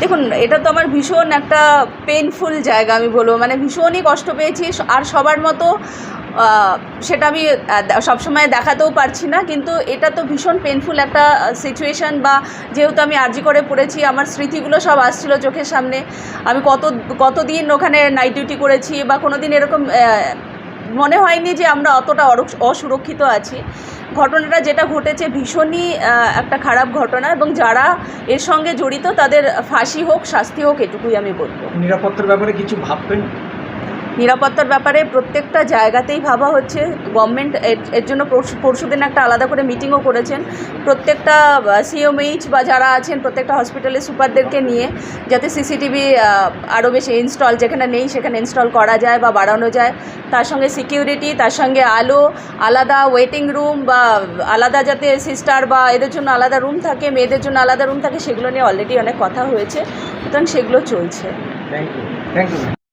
দেখুন, এটা তো আমার ভীষণ একটা পেনফুল জায়গা আমি বলব। মানে ভীষণই কষ্ট পেয়েছি আর সবার মতো সেটা আমি সবসময় দেখাতেও পারছি না। কিন্তু এটা তো ভীষণ পেনফুল একটা সিচুয়েশান বা যেহেতু আমি আর্জি করে পড়েছি, আমার স্মৃতিগুলো সব আসছিল চোখের সামনে। আমি কত, কতদিন ওখানে নাইট ডিউটি করেছি বা কোনো দিন এরকম মনে হয়নি যে আমরা অতটা অসুরক্ষিত আছি। ঘটনাটা যেটা ঘটেছে ভীষণই একটা খারাপ ঘটনা এবং যারা এর সঙ্গে জড়িত তাদের ফাঁসি হোক, শাস্তি হোক, এটুকুই আমি বলব। নিরাপত্তার ব্যাপারে কিছু ভাববেন? নিরাপত্তার ব্যাপারে প্রত্যেকটা জায়গাতেই ভাবা হচ্ছে। গভর্নমেন্ট এর জন্য পরশু পরশুদিন একটা আলাদা করে মিটিংও করেছেন। প্রত্যেকটা সিএমএইচ বা যারা আছেন, প্রত্যেকটা হসপিটালের সুপারদেরকে নিয়ে যাতে সিসিটিভি আরও বেশি ইনস্টল যেখানে নেই, সেখানে ইনস্টল করা যায় বা বাড়ানো যায়। তার সঙ্গে সিকিউরিটি তার সঙ্গে আলো, আলাদা ওয়েটিং রুম বা আলাদা যাতে সিস্টার বা এদের জন্য আলাদা রুম থাকে, মেয়েদের জন্য আলাদা রুম থাকে, সেগুলো নিয়ে অলরেডি অনেক কথা হয়েছে। সুতরাং সেগুলো চলছে। Thank you thank you